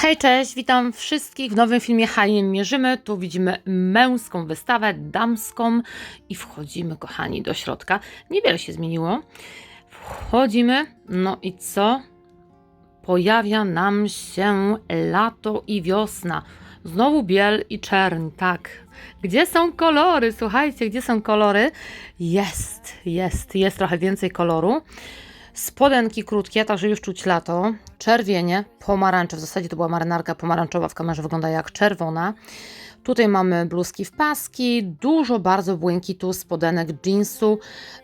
Hej, cześć, witam wszystkich w nowym filmie Hani Mierzymy. Tu widzimy męską wystawę, damską i wchodzimy, kochani, do środka. Niewiele się zmieniło. Wchodzimy, no i co? Pojawia nam się lato i wiosna. Znowu biel i czerń, tak. Gdzie są kolory? Słuchajcie, gdzie są kolory? Jest, jest, jest trochę więcej koloru. Spodenki krótkie, także już czuć lato. Czerwienie, pomarańcze. W zasadzie to była marynarka pomarańczowa, w kamerze wygląda jak czerwona. Tutaj mamy bluzki w paski, dużo bardzo błękitu, spodenek jeansu,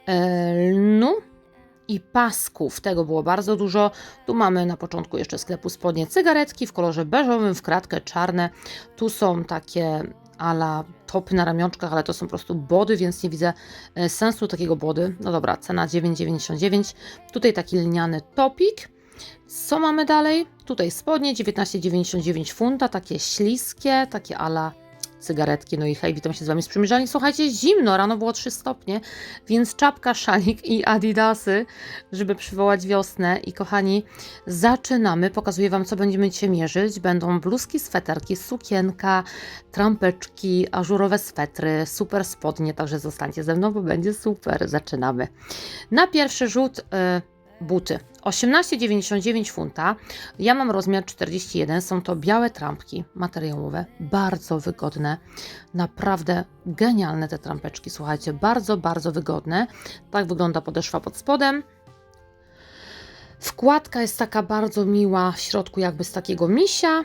e, lnu i pasków. Tego było bardzo dużo. Tu mamy na początku jeszcze sklepu spodnie cygaretki w kolorze beżowym, w kratkę czarne. Tu są takie ala topy na ramionczkach, ale to są po prostu body, więc nie widzę e, sensu takiego body. No dobra, cena 9,99. Tutaj taki lniany topik. Co mamy dalej? Tutaj spodnie 19,99 funta, takie śliskie, takie ala cygaretki. No i hej, witam się z Wami z przymierzalni. Słuchajcie, zimno, rano było 3 stopnie, więc czapka, szalik i adidasy, żeby przywołać wiosnę. I kochani, zaczynamy. Pokazuję Wam, co będziemy dzisiaj mierzyć. Będą bluzki, sweterki, sukienka, trampeczki, ażurowe swetry, super spodnie, także zostańcie ze mną, bo będzie super. Zaczynamy. Na pierwszy rzut... y, buty. 18,99 funta. Ja mam rozmiar 41. Są to białe trampki materiałowe, bardzo wygodne. Naprawdę genialne te trampeczki, słuchajcie, bardzo, bardzo wygodne. Tak wygląda podeszwa pod spodem. Wkładka jest taka bardzo miła, w środku jakby z takiego misia.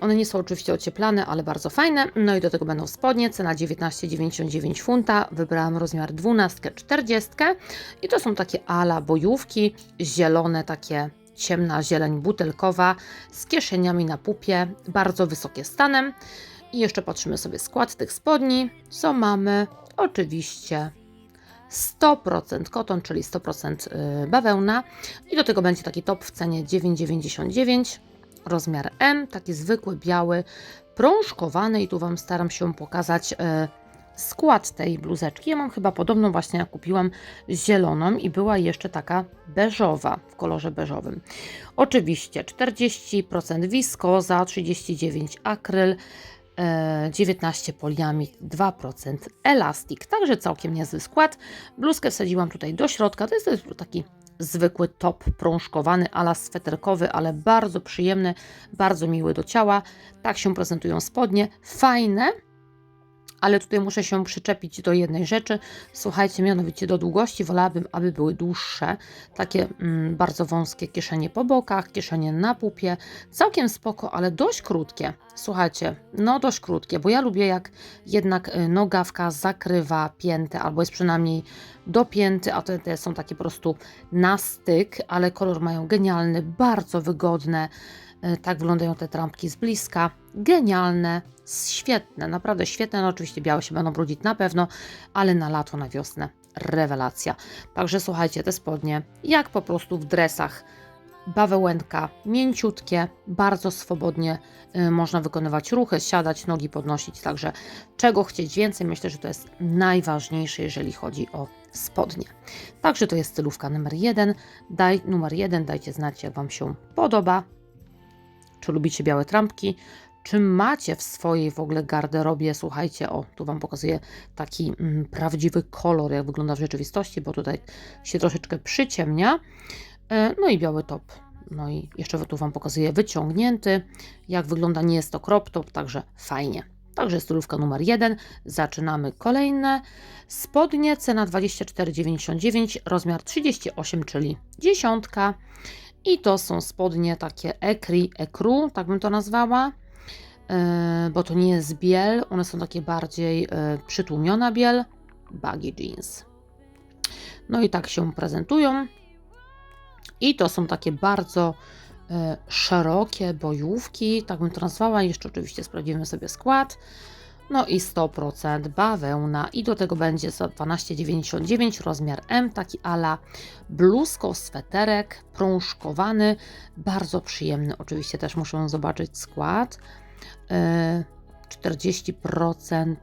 One nie są oczywiście ocieplane, ale bardzo fajne. No i do tego będą spodnie, cena 19,99 funta. Wybrałam rozmiar 12, 40 i to są takie ala bojówki, zielone, takie ciemna zieleń butelkowa z kieszeniami na pupie, bardzo wysokie stanem. I jeszcze patrzymy sobie skład tych spodni, co mamy. Oczywiście 100% koton, czyli 100% y, bawełna. I do tego będzie taki top w cenie 9,99 rozmiar M, taki zwykły, biały, prążkowany i tu Wam staram się pokazać e, skład tej bluzeczki. Ja mam chyba podobną właśnie, jak kupiłam zieloną i była jeszcze taka beżowa, w kolorze beżowym. Oczywiście 40% wiskoza, 39 akryl, e, 19 poliamid, 2% elastik, także całkiem niezły skład. Bluzkę wsadziłam tutaj do środka, to jest taki zwykły top prążkowany, ala sweterkowy, ale bardzo przyjemny, bardzo miły do ciała. Tak się prezentują spodnie, fajne, ale tutaj muszę się przyczepić do jednej rzeczy. Słuchajcie, mianowicie do długości wolałabym, aby były dłuższe, takie mm, bardzo wąskie kieszenie po bokach, kieszenie na pupie, całkiem spoko, ale dość krótkie. Słuchajcie, no dość krótkie, bo ja lubię jak jednak y, nogawka zakrywa piętę, albo jest przynajmniej dopięty, a te, te są takie po prostu na styk, ale kolor mają genialny, bardzo wygodne. Y, Tak wyglądają te trampki z bliska. Genialne, świetne, naprawdę świetne. No oczywiście białe się będą brudzić na pewno, ale na lato, na wiosnę rewelacja. Także słuchajcie, te spodnie jak po prostu w dresach. Bawełenka, mięciutkie, bardzo swobodnie y, można wykonywać ruchy, siadać, nogi podnosić, także czego chcieć więcej, myślę, że to jest najważniejsze, jeżeli chodzi o spodnie. Także to jest stylówka numer jeden. Daj, numer jeden, dajcie znać, jak Wam się podoba. Czy lubicie białe trampki? Czy macie w swojej w ogóle garderobie, słuchajcie, o, tu Wam pokazuję taki mm, prawdziwy kolor, jak wygląda w rzeczywistości, bo tutaj się troszeczkę przyciemnia. E, no i biały top. No i jeszcze tu Wam pokazuję wyciągnięty, jak wygląda, nie jest to crop top, także fajnie. Także stylówka numer jeden. Zaczynamy kolejne. Spodnie, cena 24,99, rozmiar 38, czyli dziesiątka. I to są spodnie takie ekri, ekru, tak bym to nazwała, e, bo to nie jest biel, one są takie bardziej e, przytłumiona biel, baggy jeans. No i tak się prezentują. I to są takie bardzo e, szerokie bojówki, tak bym to nazwała. Jeszcze oczywiście sprawdzimy sobie skład. No i 100% bawełna i do tego będzie za 12,99 rozmiar M, taki ala bluzko, sweterek, prążkowany, bardzo przyjemny. Oczywiście też muszę zobaczyć skład. E, 40%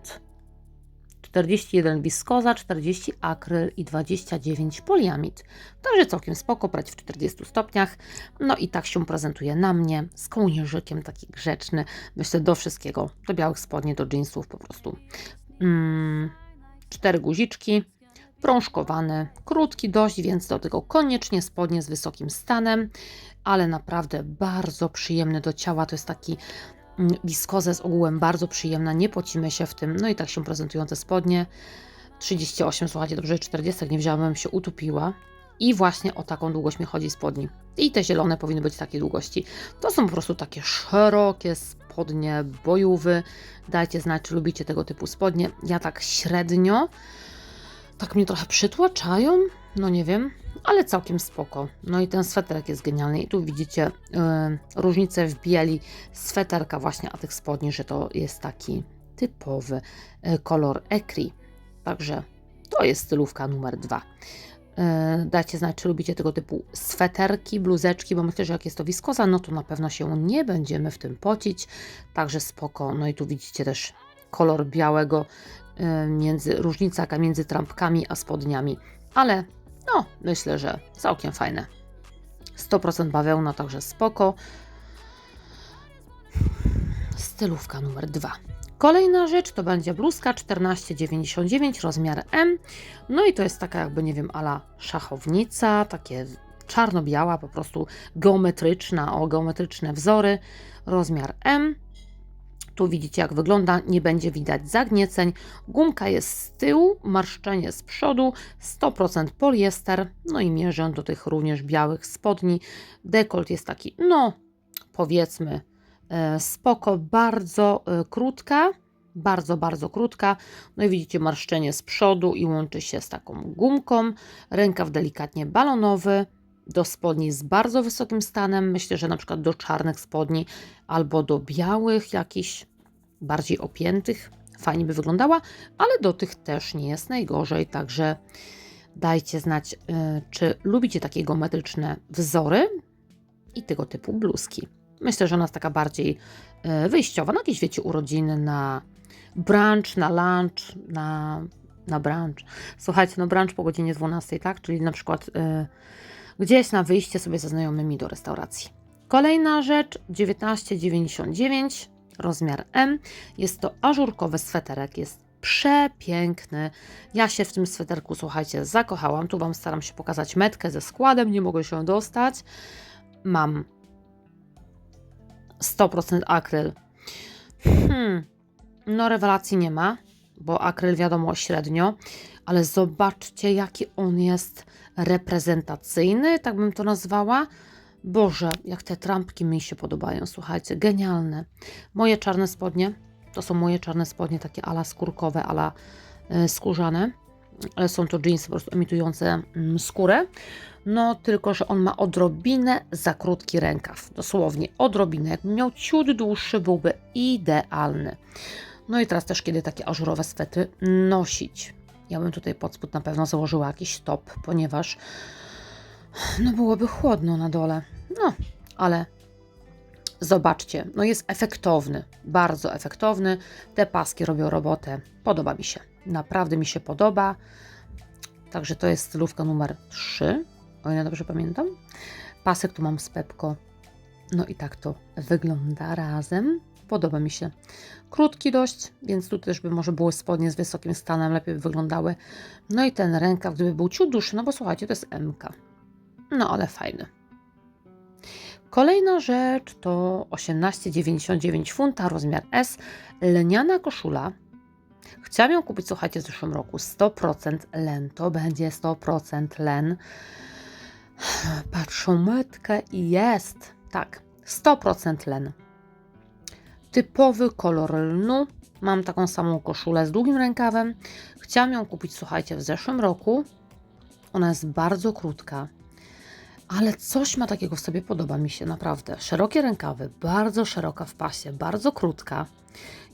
41 wiskoza, 40 akryl i 29 poliamid. Także całkiem spoko, brać w 40 stopniach. No i tak się prezentuje na mnie, z kołnierzykiem taki grzeczny. Myślę do wszystkiego, do białych spodni, do jeansów po prostu. Mm, cztery guziczki, prążkowany, krótki dość, więc do tego koniecznie spodnie z wysokim stanem, ale naprawdę bardzo przyjemny do ciała. To jest taki wiskozę z ogółem bardzo przyjemna, nie pocimy się w tym. No i tak się prezentują te spodnie. 38, słuchajcie, dobrze, 40 nie wziąłem, się utopiła. I właśnie o taką długość mi chodzi spodni. I te zielone powinny być takiej długości. To są po prostu takie szerokie spodnie, bojówy. Dajcie znać, czy lubicie tego typu spodnie. Ja tak średnio. Tak mnie trochę przytłaczają, no nie wiem, ale całkiem spoko. No i ten sweterek jest genialny. I tu widzicie yy, różnicę w bieli sweterka właśnie, a tych spodni, że to jest taki typowy yy, kolor ecri. Także to jest stylówka numer dwa. Yy, dajcie znać, czy lubicie tego typu sweterki, bluzeczki, bo myślę, że jak jest to wiskoza, no to na pewno się nie będziemy w tym pocić. Także spoko. No i tu widzicie też kolor białego y, między różnica między trampkami a spodniami, ale no myślę, że całkiem fajne. 100% bawełna, także spoko. Stylówka numer dwa. Kolejna rzecz to będzie bluzka 14,99 rozmiar M. No i to jest taka jakby, nie wiem, ala szachownica, takie czarno-biała, po prostu geometryczna, o geometryczne wzory, rozmiar M. Tu widzicie, jak wygląda, nie będzie widać zagnieceń. Gumka jest z tyłu, marszczenie z przodu, 100% poliester. No i mierzę do tych również białych spodni. Dekolt jest taki, no powiedzmy, e, spoko, bardzo e, krótka. Bardzo, bardzo krótka. No i widzicie marszczenie z przodu i łączy się z taką gumką. Rękaw delikatnie balonowy do spodni z bardzo wysokim stanem. Myślę, że na przykład do czarnych spodni albo do białych, jakichś bardziej opiętych. Fajnie by wyglądała, ale do tych też nie jest najgorzej. Także dajcie znać, y, czy lubicie takie geometryczne wzory i tego typu bluzki. Myślę, że ona jest taka bardziej y, wyjściowa, na jakieś wiecie, urodziny, na brunch, na lunch, na, na brunch. Słuchajcie, no brunch po godzinie 12, tak? Czyli na przykład y, gdzieś na wyjście sobie ze znajomymi do restauracji. Kolejna rzecz 19,99 rozmiar M. Jest to ażurkowy sweterek, jest przepiękny. Ja się w tym sweterku, słuchajcie, zakochałam. Tu Wam staram się pokazać metkę ze składem, nie mogę się dostać. Mam 100% akryl. Hmm, no rewelacji nie ma, bo akryl wiadomo średnio, ale zobaczcie jaki on jest reprezentacyjny, tak bym to nazwała. Boże, jak te trampki mi się podobają, słuchajcie, genialne. Moje czarne spodnie, to są moje czarne spodnie, takie ala skórkowe, ala y, skórzane, ale są to jeansy po prostu emitujące y, skórę. No, tylko że on ma odrobinę za krótki rękaw, dosłownie odrobinę. Jakby miał ciut dłuższy, byłby idealny. No i teraz też, kiedy takie ażurowe swety nosić. Ja bym tutaj pod spód na pewno założyła jakiś top, ponieważ no byłoby chłodno na dole. No, ale zobaczcie, no jest efektowny, bardzo efektowny. Te paski robią robotę. Podoba mi się. Naprawdę mi się podoba. Także to jest stylówka numer 3, o ile dobrze pamiętam. Pasek tu mam z Pepko. No i tak to wygląda razem. Podoba mi się. Krótki dość, więc tu też by może były spodnie z wysokim stanem, lepiej by wyglądały. No i ten rękaw, gdyby był ciut dłuższy, no bo słuchajcie, to jest MK. No ale fajny. Kolejna rzecz to 18,99 funta, rozmiar S, leniana koszula. Chciałam ją kupić, słuchajcie, w zeszłym roku. 100% len, to będzie 100% len. Patrzą metkę i jest. Tak, 100% len. Typowy kolor lnu. Mam taką samą koszulę z długim rękawem. Chciałam ją kupić, słuchajcie, w zeszłym roku. Ona jest bardzo krótka. Ale coś ma takiego w sobie, podoba mi się naprawdę. Szerokie rękawy, bardzo szeroka w pasie, bardzo krótka.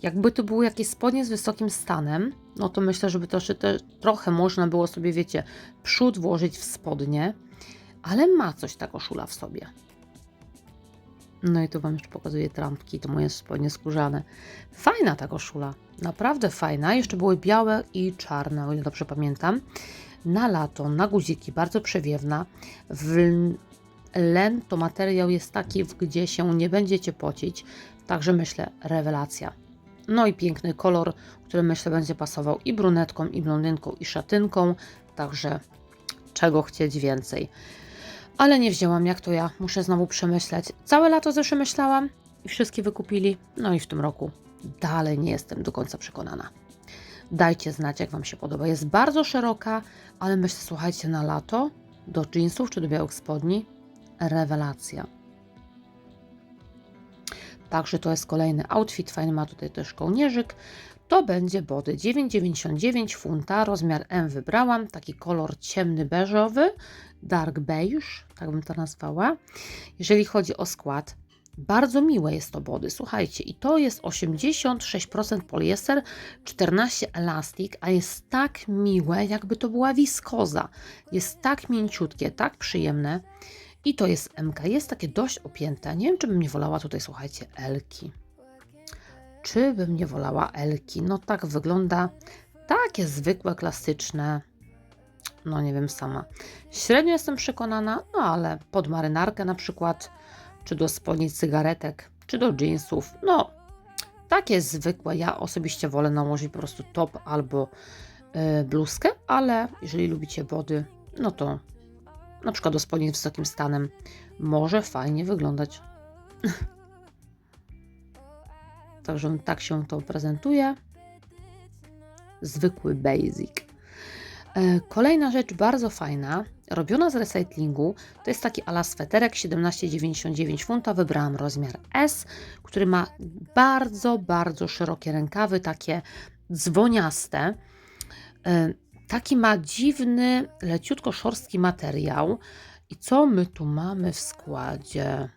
Jakby to były jakieś spodnie z wysokim stanem, no to myślę, żeby to te, trochę można było sobie, wiecie, przód włożyć w spodnie, ale ma coś ta koszula w sobie. No i tu Wam jeszcze pokazuję trampki, to moje spodnie skórzane. Fajna ta koszula, naprawdę fajna. Jeszcze były białe i czarne, o ile dobrze pamiętam. Na lato, na guziki, bardzo przewiewna. W len to materiał jest taki, w gdzie się nie będziecie pocić, także myślę, rewelacja. No i piękny kolor, który myślę będzie pasował i brunetką, i blondynką, i szatynką, także czego chcieć więcej. Ale nie wzięłam, jak to ja, muszę znowu przemyśleć. Całe lato zeszłe myślałam i wszystkie wykupili, no i w tym roku dalej nie jestem do końca przekonana. Dajcie znać, jak Wam się podoba. Jest bardzo szeroka, ale myślę, słuchajcie, na lato, do jeansów czy do białych spodni, rewelacja. Także to jest kolejny outfit, fajny ma tutaj też kołnierzyk. To będzie body 9,99 funta, rozmiar M wybrałam, taki kolor ciemny beżowy, dark beige, tak bym to nazwała. Jeżeli chodzi o skład, bardzo miłe jest to body, słuchajcie, i to jest 86% poliester, 14 elastik, a jest tak miłe, jakby to była wiskoza. Jest tak mięciutkie, tak przyjemne. I to jest MK, jest takie dość opięte. Nie wiem, czy bym nie wolała tutaj, słuchajcie, Elki. Czy bym nie wolała Elki? No tak wygląda, takie zwykłe, klasyczne. No nie wiem sama. Średnio jestem przekonana, no ale pod marynarkę na przykład, czy do spodni cygaretek, czy do jeansów, no takie zwykłe. Ja osobiście wolę nałożyć po prostu top albo yy, bluzkę, ale jeżeli lubicie body, no to na przykład do spodni z wysokim stanem, może fajnie wyglądać. Także tak się to prezentuje. Zwykły basic. E, Kolejna rzecz bardzo fajna, robiona z recyklingu, to jest taki ala sweterek 17,99 funta. Wybrałam rozmiar S, który ma bardzo, bardzo szerokie rękawy, takie dzwoniaste. E, Taki ma dziwny, leciutko szorstki materiał. I co my tu mamy w składzie?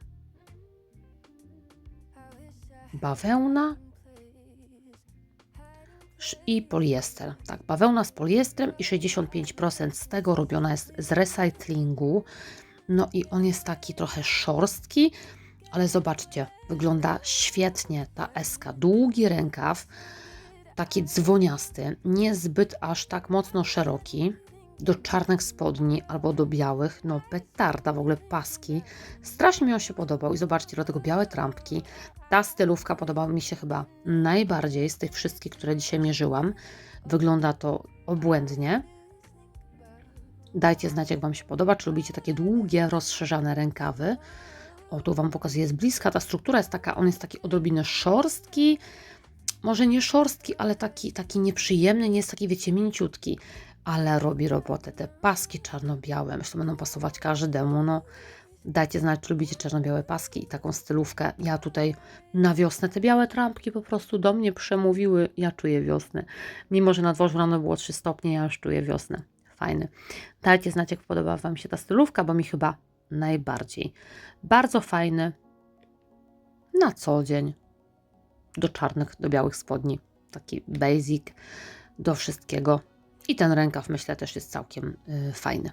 Bawełna i poliester. Tak, bawełna z poliestrem i 65% z tego robiona jest z recyklingu. No i on jest taki trochę szorstki, ale zobaczcie, wygląda świetnie ta eska. Długi rękaw, taki dzwoniasty, niezbyt aż tak mocno szeroki, do czarnych spodni albo do białych, no petarda, w ogóle paski. Strasznie mi on się podobał i zobaczcie, dlatego białe trampki. Ta stylówka podobała mi się chyba najbardziej z tych wszystkich, które dzisiaj mierzyłam. Wygląda to obłędnie. Dajcie znać, jak Wam się podoba, czy lubicie takie długie, rozszerzane rękawy. O, tu Wam pokazuję z bliska. Ta struktura jest taka, on jest taki odrobinę szorstki, może nie szorstki, ale taki, taki nieprzyjemny, nie jest taki, wiecie, mięciutki, ale robi robotę. Te paski czarno-białe, myślę, będą pasować każdemu, no. Dajcie znać, czy lubicie czarno-białe paski i taką stylówkę. Ja tutaj na wiosnę te białe trampki po prostu do mnie przemówiły. Ja czuję wiosnę. Mimo, że na dworzu rano było 3 stopnie, ja już czuję wiosnę. Fajny. Dajcie znać, jak podoba Wam się ta stylówka, bo mi chyba najbardziej. Bardzo fajny. Na co dzień do czarnych, do białych spodni. Taki basic do wszystkiego. I ten rękaw myślę też jest całkiem y, fajny.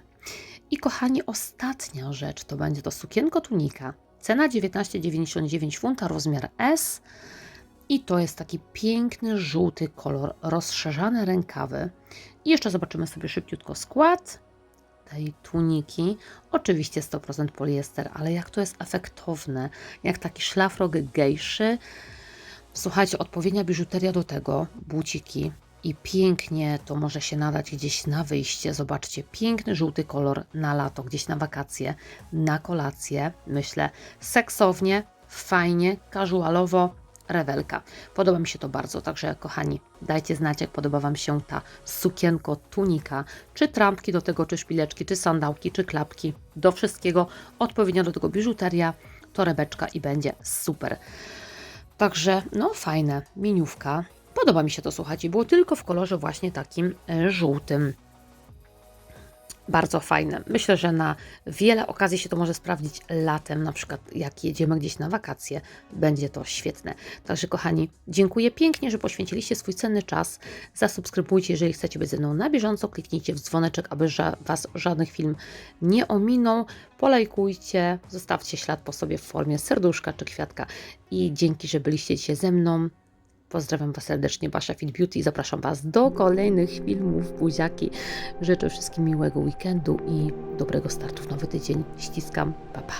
I kochani, ostatnia rzecz to będzie to sukienko tunika. Cena 19,99 funta, rozmiar S. I to jest taki piękny, żółty kolor, rozszerzane rękawy. I jeszcze zobaczymy sobie szybciutko skład tej tuniki. Oczywiście 100% poliester, ale jak to jest efektowne, jak taki szlafrok gejszy. Słuchajcie, odpowiednia biżuteria do tego, buciki i pięknie to może się nadać gdzieś na wyjście. Zobaczcie, piękny żółty kolor na lato, gdzieś na wakacje, na kolację. Myślę, seksownie, fajnie, casualowo, rewelka. Podoba mi się to bardzo, także kochani, dajcie znać, jak podoba Wam się ta sukienko tunika, czy trampki do tego, czy szpileczki, czy sandałki, czy klapki, do wszystkiego, odpowiednio do tego biżuteria, torebeczka i będzie super. Także, no fajne, miniówka. Podoba mi się to, słuchajcie, było tylko w kolorze właśnie takim e, żółtym. bardzo fajne. Myślę, że na wiele okazji się to może sprawdzić latem, na przykład jak jedziemy gdzieś na wakacje, będzie to świetne. Także kochani, dziękuję pięknie, że poświęciliście swój cenny czas. Zasubskrybujcie, jeżeli chcecie być ze mną na bieżąco, kliknijcie w dzwoneczek, aby ża- Was żadnych film nie ominął. Polajkujcie, zostawcie ślad po sobie w formie serduszka czy kwiatka i dzięki, że byliście dzisiaj ze mną. Pozdrawiam Was serdecznie, Basia Fit Beauty i zapraszam Was do kolejnych filmów, buziaki. Życzę wszystkim miłego weekendu i dobrego startu w nowy tydzień. Ściskam, pa pa.